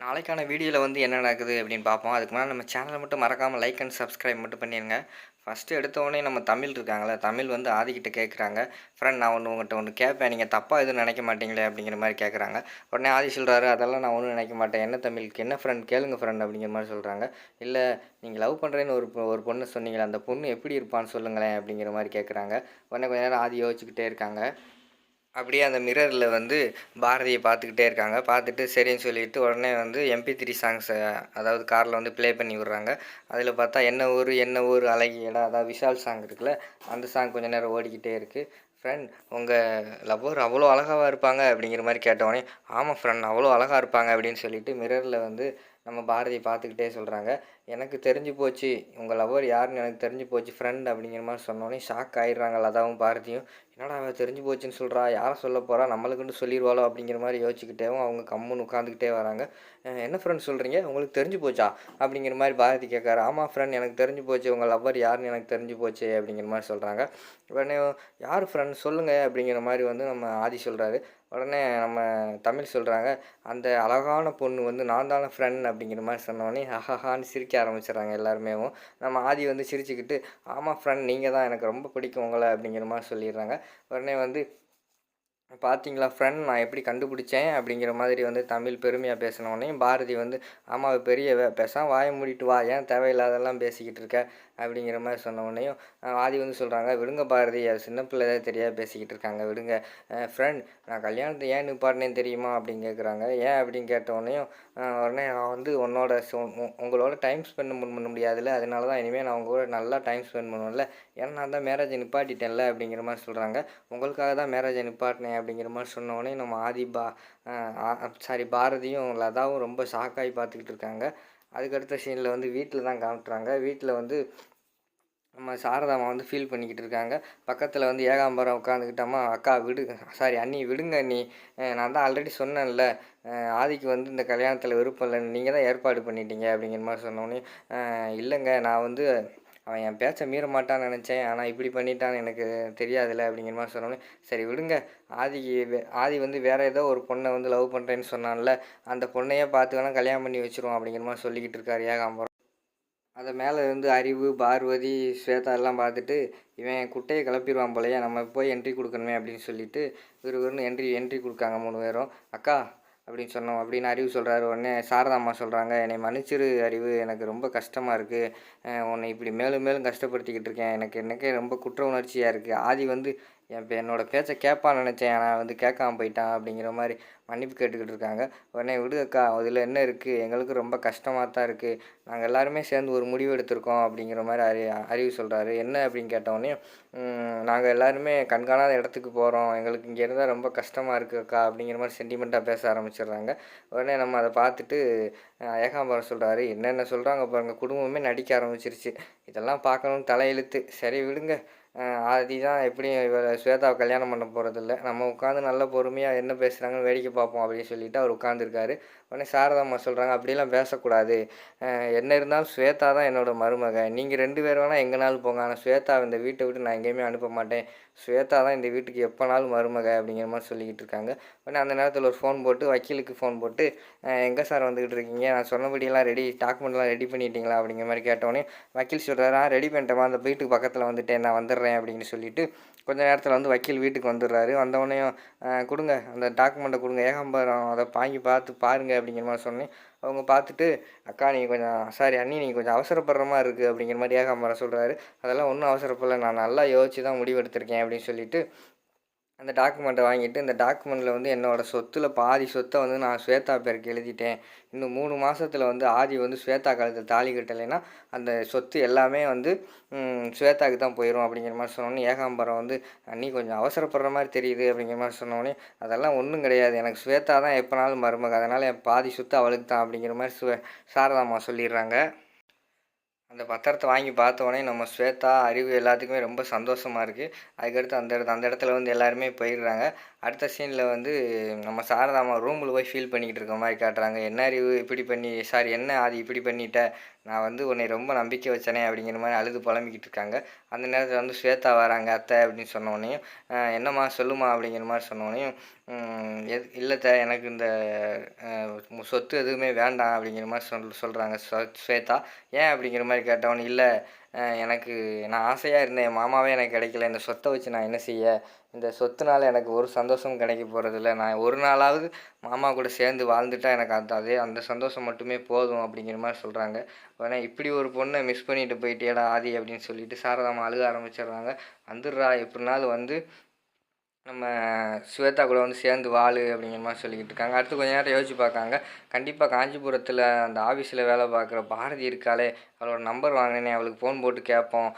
நாளைக்கான வீடியோவில் வந்து என்ன நடக்குது அப்படின்னு பார்ப்போம். அதுக்கு மேலே நம்ம சேனலை மட்டும் மறக்காமல் லைக் அண்ட் சப்ஸ்கிரைப் மட்டும் பண்ணிடுங்க ஃபஸ்ட்டு எடுத்தவொடனே நம்ம தமிழ் இருக்காங்களே தமிழ் வந்து ஆதிக்கிட்ட கேட்குறாங்க ஃப்ரெண்ட் நான் ஒன்று உங்கள்கிட்ட ஒன்று கேட்பேன் நீங்கள் தப்பாக எதுவும் நினைக்க மாட்டீங்களே அப்படிங்கிற மாதிரி கேட்குறாங்க உடனே ஆதி சொல்கிறாரு அதெல்லாம் நான் ஒன்றும் நினைக்க மாட்டேன். என்ன தமிழுக்கு என்ன ஃப்ரெண்ட் கேளுங்க ஃப்ரெண்ட் அப்படிங்கிற மாதிரி சொல்கிறாங்க இல்லை நீங்கள் லவ் பண்ணுறேன்னு ஒரு பொ- ஒரு பொண்ணு சொன்னீங்களே அந்த பொண்ணு எப்படி இருப்பான்னு சொல்லுங்களேன் அப்படிங்கிற மாதிரி கேட்குறாங்க உடனே கொஞ்ச நேரம் ஆதி யோசிச்சுக்கிட்டே இருக்காங்க. அப்படியே அந்த மிரரில் வந்து பாரதியை பார்த்துக்கிட்டே இருக்காங்க. பார்த்துட்டு சரின்னு சொல்லிட்டு உடனே வந்து எம்பி த்ரீ சாங்ஸை அதாவது காரில் வந்து ப்ளே பண்ணி விட்றாங்க. அதில் பார்த்தா என்ன ஊர் என்ன ஊர் அழகிய இடம் அதாவது விஷால் சாங் இருக்குல்ல அந்த சாங் கொஞ்சம் நேரம் ஓடிக்கிட்டே இருக்குது ஃப்ரெண்ட் உங்கள் லவ்வர் அவ்வளோ அழகாக இருப்பாங்க அப்படிங்கிற மாதிரி கேட்டவொடனே ஆமாம் ஃப்ரெண்ட் அவ்வளோ அழகாக இருப்பாங்க அப்படின்னு சொல்லிட்டு மிரரில் வந்து நம்ம பாரதி பார்த்துக்கிட்டே சொல்கிறாங்க எனக்கு தெரிஞ்சு போச்சு. உங்கள் லவ்வர் யாருன்னு எனக்கு தெரிஞ்சு போச்சு. ஃப்ரெண்ட் அப்படிங்கிற மாதிரி சொன்னோடனே ஷாக் ஆகிடுறாங்க லதாவும் பாரதியும். என்னடா அவள் தெரிஞ்சு போச்சுன்னு சொல்கிறா யாரை சொல்ல போகிறா நம்மளுக்குன்னு சொல்லிடுவாளோ அப்படிங்கிற மாதிரி யோசிச்சுக்கிட்டேவும் அவங்க கம்முன்னு உட்காந்துக்கிட்டே வராங்க. என்ன ஃப்ரெண்ட் சொல்கிறீங்க உங்களுக்கு தெரிஞ்சு போச்சா? அப்படிங்கிற மாதிரி பாரதி கேட்காரு ஆமாம் ஃப்ரெண்ட் எனக்கு தெரிஞ்சு போச்சு. உங்கள் லவ்வர் யாருன்னு எனக்கு தெரிஞ்சு போச்சு அப்படிங்கிற மாதிரி சொல்கிறாங்க உடனே யார் ஃப்ரெண்ட் சொல்லுங்கள் அப்படிங்கிற மாதிரி வந்து நம்ம ஆதி சொல்கிறாரு உடனே நம்ம தமிழ் சொல்கிறாங்க அந்த அழகான பொண்ணு வந்து நான் தானே ஃப்ரெண்ட் அப்படிங்கிற மாதிரி சொன்னோடனே ஹஹஹான்னு சிரிக்க ஆரம்பிச்சிடுறாங்க எல்லாருமேவும். நம்ம ஆதி வந்து சிரிச்சுக்கிட்டு ஆமாம் ஃப்ரெண்ட் நீங்கள் தான் எனக்கு ரொம்ப பிடிக்கும் உங்களை அப்படிங்கிற மாதிரி சொல்லிடுறாங்க. உடனே வந்து பார்த்தீங்களா ஃப்ரெண்ட் நான் எப்படி கண்டுபிடிச்சேன்? அப்படிங்கிற மாதிரி வந்து தமிழ் பெருமையாக பேசினோடனே பாரதி வந்து ஆமாம் பெரிய வே- வாயை மூடிட்டு வா ஏன் தேவையில்லாதெல்லாம் பேசிக்கிட்டு இருக்க? அப்படிங்கிற மாதிரி சொன்ன உடனேயும் ஆதி வந்து சொல்கிறாங்க விடுங்க பாரதி அது சின்ன பிள்ளை தான் தெரியாது பேசிக்கிட்டு இருக்காங்க விடுங்க. ஃப்ரெண்ட் நான் கல்யாணத்தை ஏன் நிப்பாட்டினேன்னு தெரியுமா? அப்படின்னு கேட்குறாங்க ஏன் அப்படின்னு கேட்ட உடனேயும் உடனே நான் வந்து உன்னோட உ- உங்களோட டைம் ஸ்பெண்ட் பண்ண முடியாதுல்ல அதனால தான் இனிமேல் நான் உங்கள் கூட நல்லா டைம் ஸ்பெண்ட் பண்ணுவேன்ல. ஏன்னா நான் தான் மேரேஜை நிப்பாட்டிட்டேன்ல அப்படிங்கிற மாதிரி சொல்கிறாங்க உங்களுக்காக தான் மேரேஜை நிப்பாட்டினேன் அப்படிங்கிற மாதிரி சொன்ன உடனே நம்ம ஆதி பா சாரி பாரதியும் லதாவும் ரொம்ப ஷாக்காகி பார்த்துக்கிட்டு இருக்காங்க. அதுக்கடுத்த சீனில் வந்து வீட்டில் தான் காமிட்டுறாங்க வீட்டில் வந்து நம்ம சாரதாமா வந்து ஃபீல் பண்ணிக்கிட்டு இருக்காங்க. பக்கத்தில் வந்து ஏகாம்பரம் உட்காந்துக்கிட்டம்மா அக்கா விடு சாரி அண்ணி விடுங்க அண்ணி. நான் தான் ஆல்ரெடி சொன்னேன்ல. ஆதிக்கு வந்து இந்த கல்யாணத்தில் விருப்பம் இல்லைன்னு நீங்கள் தான் ஏற்பாடு பண்ணிட்டீங்க அப்படிங்கிற மாதிரி சொன்னோன்னே இல்லைங்க நான் வந்து அவன் என் பேச்சை மீற மாட்டான்னு நினச்சேன். ஆனால் இப்படி பண்ணிட்டான்னு எனக்கு தெரியாதுல்ல அப்படிங்கிற மாதிரி சொன்னோன்னே சரி விடுங்க. ஆதிக்கு வே- ஆதி வந்து வேறு ஏதோ ஒரு பொண்ணை வந்து லவ் பண்ணுறேன்னு சொன்னான்ல. அந்த பொண்ணையே பார்த்து வேணால் கல்யாணம் பண்ணி வச்சிருவோம். அப்படிங்கிற மாதிரி சொல்லிக்கிட்டு இருக்காரு ஏகாம்பரம். அதை மேலே இருந்து அறிவு பார்வதி ஸ்வேதா எல்லாம் பார்த்துட்டு இவன் குட்டையை கிளப்பிடுவான் போலையே நம்ம போய் என்ட்ரி கொடுக்கணுமே அப்படின்னு சொல்லிட்டு விறுவிறுன்னு என்ட்ரி என்ட்ரி கொடுக்காங்க மூணு பேரும். அக்கா அப்படின்னு சொன்னோம். அப்படின்னு அறிவு சொல்கிறாரு உடனே சாரதாம்மா சொல்கிறாங்க என்னை மன்னிச்சிரு அறிவு எனக்கு ரொம்ப கஷ்டமாக இருக்குது உன்னை இப்படி மேலும் மேலும் கஷ்டப்படுத்திக்கிட்டு இருக்கேன். எனக்கு எனக்கே ரொம்ப குற்ற உணர்ச்சியாக இருக்குது ஆதி வந்து என் இப்போ பேச்சை கேட்பான்னு நினச்சேன். நான் வந்து கேட்காம போயிட்டான் அப்படிங்கிற மாதிரி மன்னிப்பு கேட்டுக்கிட்டு இருக்காங்க. உடனே விடுக்கா அதில் என்ன இருக்குது எங்களுக்கு ரொம்ப கஷ்டமாக தான் இருக்குது நாங்கள் எல்லாருமே சேர்ந்து ஒரு முடிவு எடுத்திருக்கோம். அப்படிங்கிற மாதிரி அறி அறிவு சொல்கிறாரு என்ன? அப்படின்னு கேட்டோடனே நாங்கள் எல்லாருமே கண்காணாத இடத்துக்கு போகிறோம் எங்களுக்கு இங்கே இருந்தால் ரொம்ப கஷ்டமாக இருக்குது அக்கா. அப்படிங்கிற மாதிரி சென்டிமெண்ட்டாக பேச ஆரம்பிச்சிடுறாங்க. உடனே நம்ம அதை பார்த்துட்டு ஏகாம்பரம் சொல்கிறாரு என்னென்ன சொல்கிறாங்க பாருங்கள் குடும்பமே நடிக்க ஆரம்பிச்சிருச்சு. இதெல்லாம் பார்க்கணும்னு தலையெழுத்து. சரி விடுங்க. ஆதி தான் எப்படியும் இவர் ஸ்வேதாவை கல்யாணம் பண்ண போகிறதில்ல நம்ம உட்காந்து நல்ல பொறுமையாக என்ன பேசுகிறாங்கன்னு வேடிக்கை பார்ப்போம் அப்படின்னு சொல்லிட்டு அவர் உட்காந்துருக்காரு உடனே சாரதாம்மா சொல்கிறாங்க அப்படிலாம் பேசக்கூடாது. என்ன இருந்தாலும் ஸ்வேதா தான் என்னோட மருமக. நீங்கள் ரெண்டு பேர் வேணால் எங்கேனாலும் போங்க. ஆனால் ஸ்வேதா இந்த வீட்டை விட்டு நான் எங்கேயுமே அனுப்ப மாட்டேன். ஸ்வேதா தான் இந்த வீட்டுக்கு எப்போனாலும் மருமக அப்படிங்கிற மாதிரி சொல்லிக்கிட்டு இருக்காங்க. உடனே அந்த நேரத்தில் ஒரு ஃபோன் போட்டு வக்கீலுக்கு ஃபோன் போட்டு எங்கே சார் வந்துக்கிட்டு இருக்கீங்க? நான் சொன்னபடியெல்லாம் ரெடி டாக்குமெண்ட்லாம் ரெடி பண்ணிட்டீங்களா? அப்படிங்கிற மாதிரி கேட்டோடனே வக்கீல் சொல்கிறாரா ரெடி பண்ணிட்டேமா அந்த வீட்டுக்கு பக்கத்தில் வந்துட்டேன். நான் வந்துடுறேன் அப்படின்னு சொல்லிட்டு கொஞ்ச நேரத்தில் வந்து வக்கீல் வீட்டுக்கு வந்துடுறாரு. வந்தவொடனையும் கொடுங்க. அந்த டாக்குமெண்ட்டை கொடுங்க. ஏகாம்பரம் அதை வாங்கி பார்த்து பாருங்க அப்படிங்கிற மாதிரி சொன்னேன் அவங்க பார்த்துட்டு அக்கா நீங்கள் கொஞ்சம் சாரி அண்ணி நீங்கள் கொஞ்சம் அவசரப்படுற மாதிரி இருக்குது அப்படிங்கிற மாதிரி ஏகாம்பரம் சொல்கிறாரு அதெல்லாம் ஒன்றும் அவசரப்படல. நான் நல்லா யோசிச்சு தான் முடிவெடுத்திருக்கேன் அப்படின்னு சொல்லிட்டு அந்த டாக்குமெண்ட்டை வாங்கிட்டு இந்த டாக்குமெண்ட்டில் வந்து என்னோடய சொத்தில் பாதி சொத்தை வந்து நான் ஸ்வேதா பேருக்கு எழுதிட்டேன். இன்னும் மூணு மாதத்தில் வந்து ஆதி வந்து ஸ்வேதா கழுத்தில் தாலி கட்டலைன்னா அந்த சொத்து எல்லாமே வந்து ஸ்வேதாவுக்கு தான் போயிடும் அப்படிங்கிற மாதிரி சொன்னோன்னே ஏகாம்பரம் வந்து நீ கொஞ்சம் அவசரப்படுற மாதிரி தெரியுது அப்படிங்கிற மாதிரி சொன்னோடனே அதெல்லாம் ஒன்றும் கிடையாது. எனக்கு ஸ்வேதா தான் எப்போனாலும் மருமக. அதனால் என் பாதி சொத்து அவளுக்கு தான் அப்படிங்கிற மாதிரி சுவே சாரதாம்மா சொல்லிடுறாங்க. அந்த பத்திரத்தை வாங்கி பார்த்த உடனே நம்ம ஸ்வேதா அறிவு எல்லாத்துக்குமே ரொம்ப சந்தோஷமாக இருக்குது அதுக்கடுத்து அந்த இடத்து அந்த இடத்துல வந்து எல்லாருமே போயிடுறாங்க. அடுத்த சீனில் வந்து நம்ம சாரதாமா ரூமில் போய் ஃபீல் பண்ணிக்கிட்டு இருக்க மாதிரி காட்டுறாங்க. என்ன அறிவு? இப்படி பண்ணி சாரி என்ன அது இப்படி பண்ணிட்ட? நான் வந்து உன்னை ரொம்ப நம்பிக்கை வச்சனே அப்படிங்கிற மாதிரி அழுது புலம்பிக்கிட்டு இருக்காங்க. அந்த நேரத்தில் வந்து ஸ்வேதா வராங்க அத்தை அப்படின்னு சொன்னோடனையும் என்னம்மா சொல்லுமா அப்படிங்கிற மாதிரி சொன்னோடனையும் எது இல்லைத்த எனக்கு இந்த சொத்து எதுவுமே வேண்டாம் அப்படிங்கிற மாதிரி சொல் சொல்கிறாங்க ஸ்வேதா. ஏன் அப்படிங்கிற மாதிரி கேட்டவொன்னே இல்லை எனக்கு நான் ஆசையாக இருந்தேன். என் மாமாவே எனக்கு கிடைக்கல. இந்த சொத்தை வச்சு நான் என்ன செய்ய? இந்த சொத்துனால் எனக்கு ஒரு சந்தோஷமும் கிடைக்க போகிறதில்ல நான் ஒரு நாளாவது மாமா கூட சேர்ந்து வாழ்ந்துட்டா எனக்கு அந்த அதே அந்த சந்தோஷம் மட்டுமே போதும் அப்படிங்கிற மாதிரி சொல்கிறாங்க உடனே இப்படி ஒரு பொண்ணை மிஸ் பண்ணிட்டு போயிட்டேடா ஆதி அப்படின்னு சொல்லிட்டு சாரதாமா அழுக ஆரம்பிச்சிடுறாங்க. வந்துடுறா. எப்படினாலும் வந்து நம்ம ஸ்வேதா கூட வந்து சேர்ந்து வாழு அப்படிங்கிற மாதிரி சொல்லிக்கிட்டு இருக்காங்க. அடுத்து கொஞ்ச நேரம் யோசிச்சு பார்க்காங்க. கண்டிப்பாக காஞ்சிபுரத்தில் அந்த ஆஃபீஸில் வேலை பார்க்குற பாரதி இருக்காளே. அவளோட நம்பர் வாங்கினேனே அவளுக்கு ஃபோன் போட்டு கேட்போம்.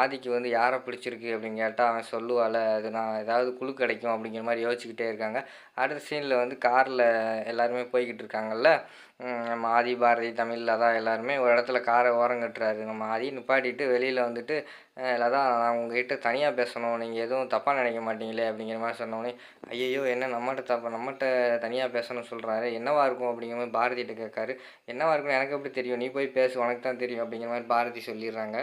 ஆதிக்கு வந்து யாரை பிடிச்சிருக்கு அப்படின்னு கேட்டால் அவன் சொல்லுவாள் அது நான் ஏதாவது குழு கிடைக்கும் அப்படிங்கிற மாதிரி யோசிச்சுக்கிட்டே இருக்காங்க. அடுத்த சீனில் வந்து காரில் எல்லாருமே போய்கிட்டு இருக்காங்கல்ல. நம்ம ஆதி பாரதி தமிழில் தான் எல்லாருமே ஒரு இடத்துல காரை ஓரம் கட்டுறாரு. நம்ம ஆதி நிப்பாட்டிட்டு வெளியில் வந்துட்டு லதா நான் உங்ககிட்ட தனியாக பேசணும். நீங்கள் எதுவும் தப்பாக நினைக்க மாட்டீங்களே அப்படிங்கிற மாதிரி சொன்னோடனே ஐயையோ என்ன நம்மகிட்ட தப்பா நம்மகிட்ட தனியாக பேசணும்னு சொல்கிறாரு என்னவா இருக்கும்? அப்படிங்கிற மாதிரி பாரதிகிட்ட கேட்காரு. என்னவா இருக்கும் எனக்கு எப்படி தெரியும்? நீ போய் பேசு உனக்கு தான் தெரியும். அப்படிங்கிற மாதிரி பாரதி சொல்லிடுறாங்க.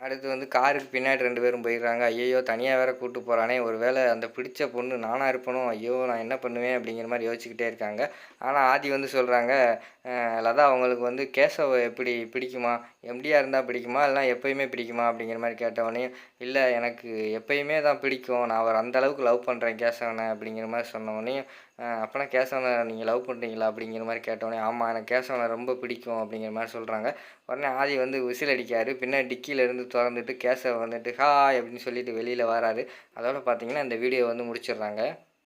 அடுத்து வந்து காருக்கு பின்னாடி ரெண்டு பேரும் போயிடுறாங்க. ஐயையோ தனியாக வேற கூப்பிட்டு போகிறானே ஒரு வேளை அந்த பிடிச்ச பொண்ணு நானாக இருப்பனோ? ஐயோ நான் என்ன பண்ணுவேன்? அப்படிங்கிற மாதிரி யோசிச்சுக்கிட்டே இருக்காங்க. ஆனால் ஆதி வந்து சொல்கிறாங்க லதா அவங்களுக்கு வந்து கேசவ எப்படி பிடிக்குமா? எம்டியாக இருந்தால் பிடிக்குமா? இல்லைனா எப்பயுமே பிடிக்குமா? அப்படிங்கிற மாதிரி கேட்டவொடனே இல்லை எனக்கு எப்பயுமே தான் பிடிக்கும். நான் அவர் அந்த அளவுக்கு லவ் பண்ணுறேன் கேசவனை அப்படிங்கிற மாதிரி சொன்னோடனே அப்போனா கேசவனை நீங்கள் லவ் பண்ணுறீங்களா அப்படிங்கிற மாதிரி கேட்டோடனே ஆமாம் எனக்கு கேசவனை ரொம்ப பிடிக்கும் அப்படிங்கிற மாதிரி சொல்கிறாங்க உடனே ஆதி வந்து விசில் அடிக்காரு. பின்னாடி டிக்கியிலேருந்து திறந்துட்டு கேசவ வந்துட்டு ஹாய் அப்படின்னு சொல்லிட்டு வெளியில் வராரு. அதோட பார்த்தீங்கன்னா இந்த வீடியோ வந்து முடிச்சிடுறாங்க.